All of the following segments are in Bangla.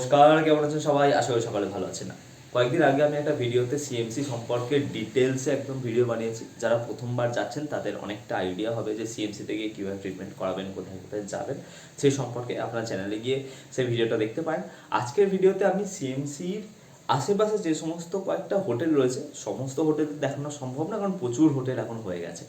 নমস্কার, কেমন আছেন সবাই? আশা করি সকালে ভালো আছেন। না কয়েকদিন আগে আমি একটা ভিডিওতে সিএমসি সম্পর্কে ডিটেলসে একদম ভিডিও বানিয়েছি। যারা প্রথমবার যাচ্ছেন, তাদের অনেকটা আইডিয়া হবে যে সিএমসি থেকে কীভাবে ট্রিটমেন্ট করাবেন, কোথায় কোথায় যাবেন। সেই সম্পর্কে আপনার চ্যানেলে গিয়ে সেই ভিডিওটা দেখতে পারেন। আজকের ভিডিওতে আমি সিএমসির আশেপাশে যে সমস্ত কয়েকটা হোটেল রয়েছে, সমস্ত হোটেল দেখানো সম্ভব না, কারণ প্রচুর হোটেল এখন হয়ে গেছে।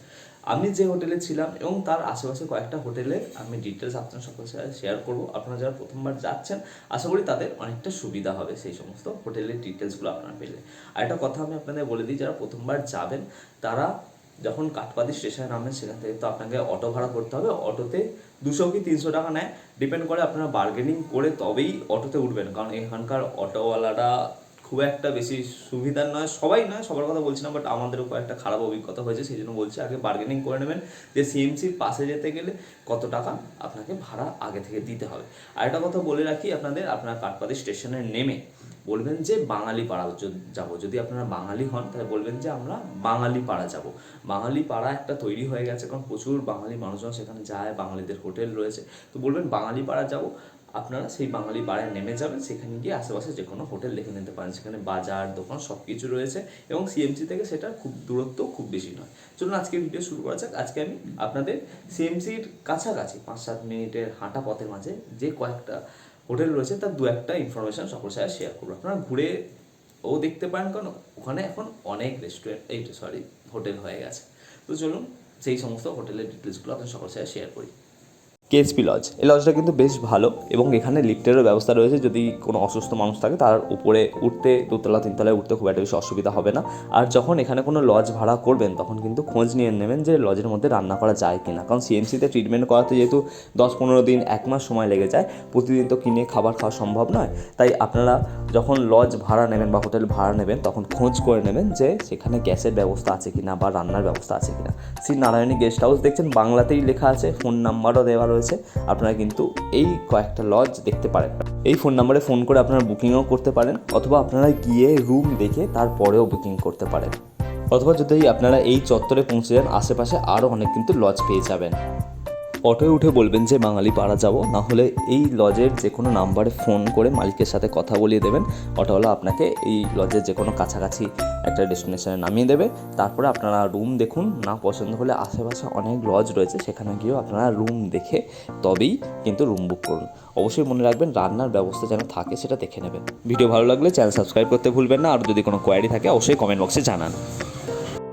আমি যে হোটেলে ছিলাম এবং তার আশেপাশে কয়েকটা হোটেলে আমি ডিটেলস আপনার সকল সাথে শেয়ার করব। আপনারা যারা প্রথমবার যাচ্ছেন, আশা করি তাদের অনেকটা সুবিধা হবে সেই সমস্ত হোটেলের ডিটেলসগুলো আপনারা পেলে। আর একটা কথা আমি আপনাদের বলে দিই, যারা প্রথমবার যাবেন, তারা যখন কাঠপাতি স্টেশনে নামবেন, সেখান থেকে তো আপনাকে অটো ভাড়া করতে হবে। অটোতে দুশো কি তিনশো টাকা নেয় ডিপেন্ড করে আপনারা বার্গেনিং করে তবেই অটোতে উঠবেন। কারণ এখানকার অটোওয়ালারা খুব একটা বেশি সুবিধার নয়, সবাই নয়, সবার কথা বলছি না বাট আমাদেরও কয়েকটা খারাপ অভিজ্ঞতা হয়েছে, সেই জন্য বলছি আগে বার্গেনিং করে নেবেন যে সিএমসির পাশে যেতে গেলে কত টাকা আপনাকে ভাড়া আগে থেকে দিতে হবে। আর একটা কথা বলে রাখি আপনাদের, আপনার কাঠপাতি স্টেশনে নেমে বলবেন যে বাঙালি পাড়া যাব। যদি আপনারা বাঙালি হন, তাহলে বলবেন যে আমরা বাঙালি পাড়া যাব। বাঙালি পাড়া একটা তৈরি হয়ে গেছে, কারণ প্রচুর বাঙালি মানুষজন সেখানে যায়, বাঙালিদের হোটেল রয়েছে। তো বলবেন বাঙালি পাড়া যাব আপনারা সেই বাঙালি পাড়ায় নেমে যাবেন, সেখানে গিয়ে আশেপাশে যে কোনো হোটেল দেখে নিতে পারেন। সেখানে বাজার, দোকান সব কিছু রয়েছে এবং সিএমসি থেকে সেটা খুব দূরত্ব খুব বেশি নয়। চলুন আজকে ভিডিও শুরু করা যাক। আজকে আমি আপনাদের সিএমসির কাছাকাছি পাঁচ সাত মিনিটের হাঁটা পথের মাঝে যে কয়েকটা হোটেল রয়েছে, তার দু একটা ইনফরমেশন সকলের সাথে শেয়ার করব। আপনারা ঘুরে ও দেখতে পারেন, কারণ ওখানে এখন অনেক রেস্টুরেন্ট এই সরি হোটেল হয়ে গেছে। তো চলুন সেই সমস্ত হোটেলের ডিটেলসগুলো আপনার সকলের সাথে শেয়ার করি। কেএসপি লজ এই লজটা কিন্তু বেশ ভালো এবং এখানে লিফটেরও ব্যবস্থা রয়েছে। যদি কোনো অসুস্থ মানুষ থাকে, তার উপরে উঠতে, দুতলা, তিনতলায় উঠতে খুব একটা বেশি অসুবিধা হবে না। আর যখন এখানে কোনো লজ ভাড়া করবেন, তখন কিন্তু খোঁজ নিয়ে নেবেন যে লজের মধ্যে রান্না করা যায় কিনা। কারণ সিএমসিতে ট্রিটমেন্ট করাতে যেহেতু দশ পনেরো দিন, এক মাস সময় লেগে যায়, প্রতিদিন তো কিনে খাবার খাওয়া সম্ভব নয়। তাই আপনারা যখন লজ ভাড়া নেবেন বা হোটেল ভাড়া নেবেন, তখন খোঁজ করে নেবেন যে সেখানে গ্যাসের ব্যবস্থা আছে কিনা বা রান্নার ব্যবস্থা আছে কিনা। শ্রী নারায়ণী গেস্ট হাউস দেখছেন, বাংলাতেই লেখা আছে ফোন নাম্বারও দেওয়া রয়েছে, আপনারা কিন্তু এই কয়েকটা লজ দেখতে পারেন। এই ফোন নাম্বারে ফোন করে আপনারা বুকিংও করতে পারেন, অথবা আপনারা গিয়ে রুম দেখে তারপরেও বুকিং করতে পারেন। অথবা যদি আপনারা এই চত্বরে পৌঁছে যান, আশেপাশে আরও অনেক কিন্তু লজ পেয়ে যাবেন। অটোয় উঠে বলবেন যে, বাঙালি, পাড়া যাব। না হলে এই লজের যে কোনো নাম্বারে ফোন করে মালিকের সাথে কথা বলিয়ে দেবেন। অটোওয়ালা আপনাকে এই লজের যে কোনো কাছাকাছি একটা ডেস্টিনেশনে নামিয়ে দেবে। তারপরে আপনারা রুম দেখুন। না পছন্দ হলে আশেপাশে অনেক লজ রয়েছে। সেখানে গিয়েও আপনারা রুম দেখে তবেই কিন্তু রুম বুক করুন। অবশ্যই মনে রাখবেন, রান্নার ব্যবস্থা যেন থাকে সেটা দেখে নেবেন। ভিডিও ভালো লাগলে চ্যানেল সাবস্ক্রাইব করতে ভুলবেন না। আর যদি কোনো কোয়ারি থাকে, অবশ্যই কমেন্ট বক্সে জানান।